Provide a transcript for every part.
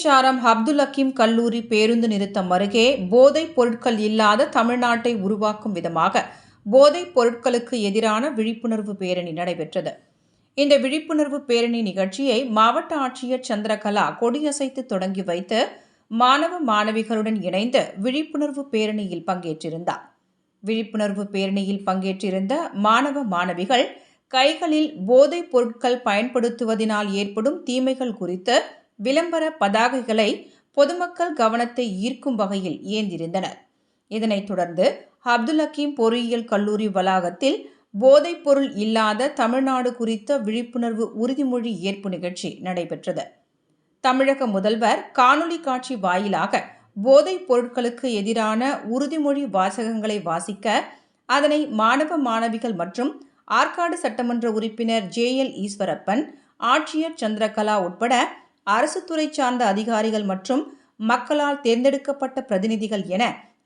ஒட்டப்பிசாரம் அப்துல் அக்கீம் கல்லூரி பேருந்து நிறுத்தம் அருகே போதைப் பொருட்கள் இல்லாத தமிழ்நாட்டை உருவாக்கும் விதமாக போதைப் பொருட்களுக்கு எதிரான விழிப்புணர்வு பேரணி நடைபெற்றது. இந்த விழிப்புணர்வு பேரணி நிகழ்ச்சியை மாவட்ட ஆட்சியர் சந்திரகலா கொடியசைத்து தொடங்கி வைத்து மாணவ மாணவிகளுடன் இணைந்து விழிப்புணர்வு பேரணியில் பங்கேற்றிருந்தார். விழிப்புணர்வு பேரணியில் பங்கேற்றிருந்த மாணவ மாணவிகள் கைகளில் போதைப் பொருட்கள் பயன்படுத்துவதினால் ஏற்படும் தீமைகள் குறித்து விளம்பர பதாகைகளை பொதுமக்கள் கவனத்தை ஈர்க்கும் வகையில் ஏந்திருந்தனர். இதனைத் தொடர்ந்து அப்துல் ஹக்கீம் பொறியியல் கல்லூரி வளாகத்தில் போதைப் பொருள் இல்லாத தமிழ்நாடு குறித்த விழிப்புணர்வு உறுதிமொழி ஏற்பு நிகழ்ச்சி நடைபெற்றது. தமிழக முதல்வர் காணொலி காட்சி வாயிலாக போதைப் பொருட்களுக்கு எதிரான உறுதிமொழி வாசகங்களை வாசிக்க அதனை மாணவ மாணவிகள் மற்றும் ஆற்காடு சட்டமன்ற உறுப்பினர் ஜே எல் ஈஸ்வரப்பன் ஆட்சியர் சந்திரகலா உட்பட அரசு துறை சார்ந்த அதிகாரிகள் மற்றும் மக்களால் தேர்ந்தெடுக்கப்பட்ட பிரதிநிதிகள் என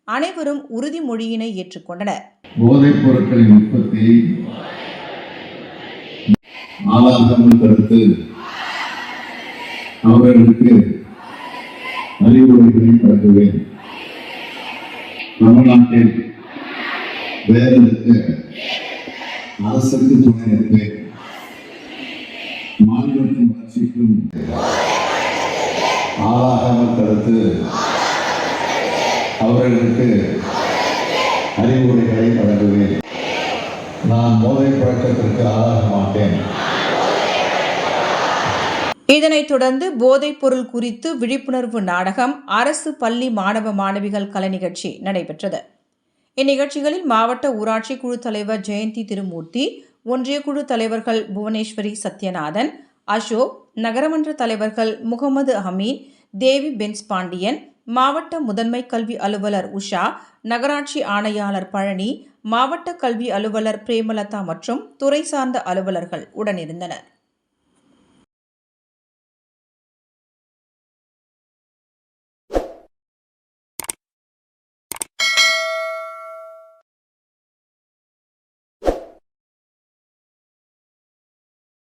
அனைவரும் உறுதிமொழியினை ஏற்றுக்கொண்டனர். போதைப் பொருட்களின் உற்பத்தி ஆளாகாமல் தடுத்து அவர்களுக்கு அறிவுரைகளை வழங்குவேன். தமிழ்நாட்டில் வேதனுக்கு அரசுக்கு துணை இருப்பேன் ஆளாகாமல் தடுத்து அவர்களுக்கு அறிவுரைகளை வழங்குவேன். நான் போதைப் பழக்கத்திற்கு ஆளாக மாட்டேன். இதனைத் தொடர்ந்து போதைப் பொருள் குறித்து விழிப்புணர்வு நாடகம் அரசு பள்ளி மாணவ மாணவிகள் கலை நிகழ்ச்சி நடைபெற்றது. இந்நிகழ்ச்சிகளில் மாவட்ட ஊராட்சி குழு தலைவர் ஜெயந்தி திருமூர்த்தி ஒன்றிய குழு தலைவர்கள் புவனேஸ்வரி சத்யநாதன் அசோக் நகரமன்ற தலைவர்கள் முகமது அமீன் தேவி பென்ஸ் பாண்டியன் மாவட்ட முதன்மை கல்வி அலுவலர் உஷா நகராட்சி ஆணையாளர் பழனி மாவட்ட கல்வி அலுவலர் பிரேமலதா மற்றும் துறை சார்ந்த அலுவலர்கள் உடனிருந்தனர்.